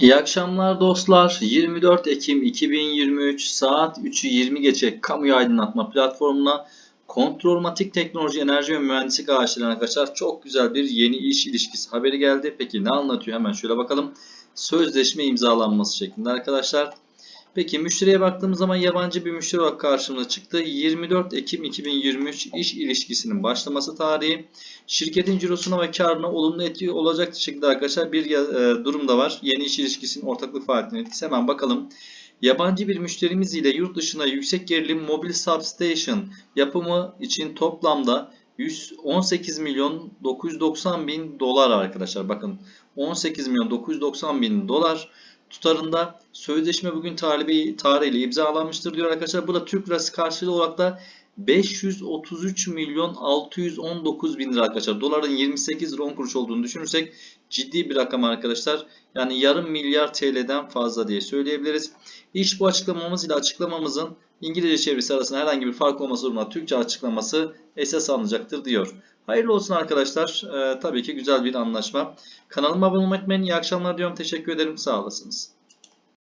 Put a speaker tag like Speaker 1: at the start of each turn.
Speaker 1: İyi akşamlar dostlar. 24 Ekim 2023 saat 3'ü 20 geçe kamuyu aydınlatma platformuna Kontrolmatik Teknoloji Enerji ve Mühendislik Ağaçları'na arkadaşlar çok güzel bir yeni iş ilişkisi haberi geldi. Peki ne anlatıyor? Hemen şöyle bakalım. Sözleşme imzalanması şeklinde arkadaşlar. Peki müşteriye baktığımız zaman yabancı bir müşteri olarak karşımıza çıktı. 24 Ekim 2023 iş ilişkisinin başlaması tarihi. Şirketin cirosuna ve karına olumlu etki olacak şekilde arkadaşlar bir e, durum da var. Yeni iş ilişkisinin ortaklık faaliyetine etkisi. Hemen bakalım. Yabancı bir müşterimiz ile yurt dışına yüksek gerilim mobil substation yapımı için toplamda 118 milyon 990 bin dolar arkadaşlar. Bakın 18 milyon 990 bin dolar tutarında sözleşme bugün tarihi, tarihiyle imzalanmıştır diyor arkadaşlar. Bu da Türk lirası karşılığı olarak da 533 milyon 619 bin lira arkadaşlar. Doların 28 lira 10 kuruş olduğunu düşünürsek ciddi bir rakam arkadaşlar. Yani yarım milyar TL'den fazla diye söyleyebiliriz. İş bu açıklamamız ile açıklamamızın İngilizce çevirisi arasında herhangi bir fark olması durumunda Türkçe açıklaması esas alınacaktır diyor. Hayırlı olsun arkadaşlar. Ee, tabii ki güzel bir anlaşma. Kanalıma abone olmayı unutmayın. İyi akşamlar diyorum. Teşekkür ederim. Sağ olasınız.